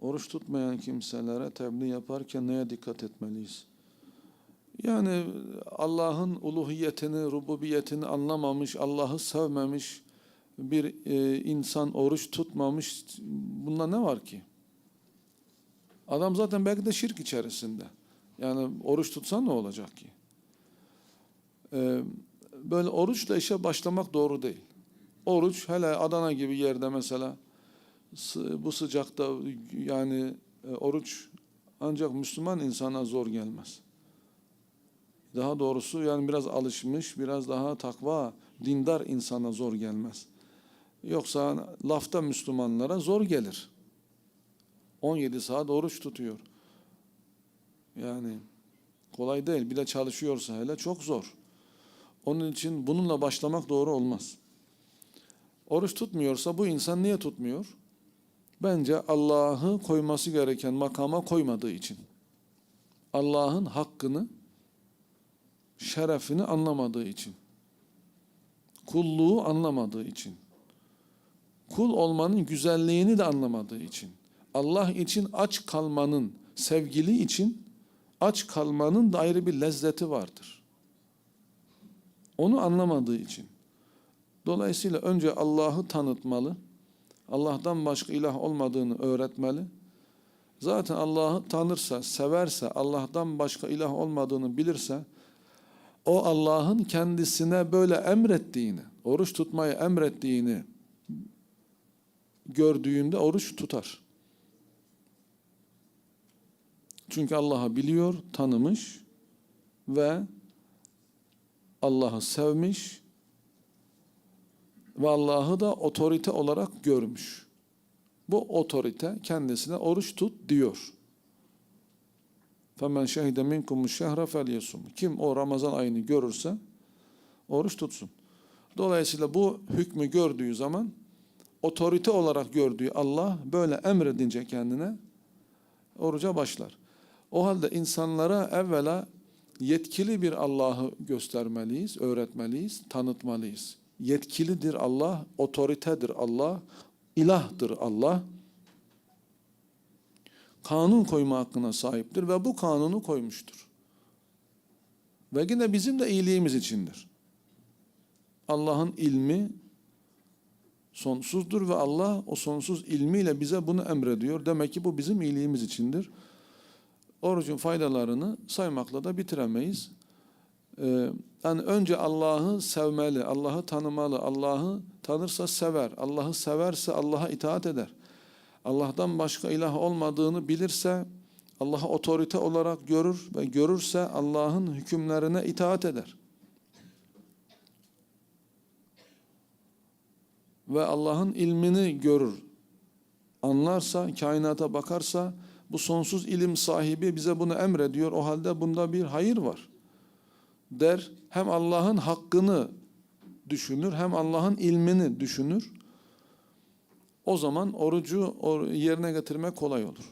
Oruç tutmayan kimselere tebliğ yaparken neye dikkat etmeliyiz? Yani Allah'ın uluhiyetini, rububiyetini anlamamış, Allah'ı sevmemiş bir e, insan oruç tutmamış. Bunda ne var ki? Adam zaten belki de şirk içerisinde. Yani oruç tutsa ne olacak ki? Ee, böyle oruçla işe başlamak doğru değil. Oruç hele Adana gibi yerde mesela bu sıcakta yani e, oruç ancak Müslüman insana zor gelmez. Daha doğrusu yani biraz alışmış, biraz daha takva, dindar insana zor gelmez. Yoksa lafta Müslümanlara zor gelir. 17 saat oruç tutuyor. Yani kolay değil. Bir de çalışıyorsa hele çok zor. Onun için bununla başlamak doğru olmaz. Oruç tutmuyorsa bu insan niye tutmuyor? Bence Allah'ı koyması gereken makama koymadığı için. Allah'ın hakkını, şerefini anlamadığı için. Kulluğu anlamadığı için. Kul olmanın güzelliğini de anlamadığı için. Allah için aç kalmanın, sevgili için aç kalmanın da ayrı bir lezzeti vardır. Onu anlamadığı için. Dolayısıyla önce Allah'ı tanıtmalı. Allah'tan başka ilah olmadığını öğretmeli. Zaten Allah'ı tanırsa, severse, Allah'tan başka ilah olmadığını bilirse, o Allah'ın kendisine böyle emrettiğini, oruç tutmayı emrettiğini gördüğünde oruç tutar. Çünkü Allah'ı biliyor, tanımış ve Allah'ı sevmiş ve Allah'ı da otorite olarak görmüş. Bu otorite kendisine oruç tut diyor. فَمَنْ شَهِدَ مِنْكُمُ الشَّهْرَ فَلْيَسُمْ Kim o Ramazan ayını görürse oruç tutsun. Dolayısıyla bu hükmü gördüğü zaman otorite olarak gördüğü Allah böyle emredince kendine oruca başlar. O halde insanlara evvela yetkili bir Allah'ı göstermeliyiz, öğretmeliyiz, tanıtmalıyız. Yetkilidir Allah, otoritedir Allah, ilahdır Allah. Kanun koyma hakkına sahiptir ve bu kanunu koymuştur. Ve yine bizim de iyiliğimiz içindir. Allah'ın ilmi sonsuzdur ve Allah o sonsuz ilmiyle bize bunu emrediyor. Demek ki bu bizim iyiliğimiz içindir. Orucun faydalarını saymakla da bitiremeyiz. Ee, yani önce Allah'ı sevmeli, Allah'ı tanımalı, Allah'ı tanırsa sever, Allah'ı severse Allah'a itaat eder. Allah'tan başka ilah olmadığını bilirse Allah'ı otorite olarak görür ve görürse Allah'ın hükümlerine itaat eder. Ve Allah'ın ilmini görür, anlarsa, kainata bakarsa bu sonsuz ilim sahibi bize bunu emrediyor. O halde bunda bir hayır var. Der hem Allah'ın hakkını düşünür hem Allah'ın ilmini düşünür. O zaman orucu or- yerine getirmek kolay olur.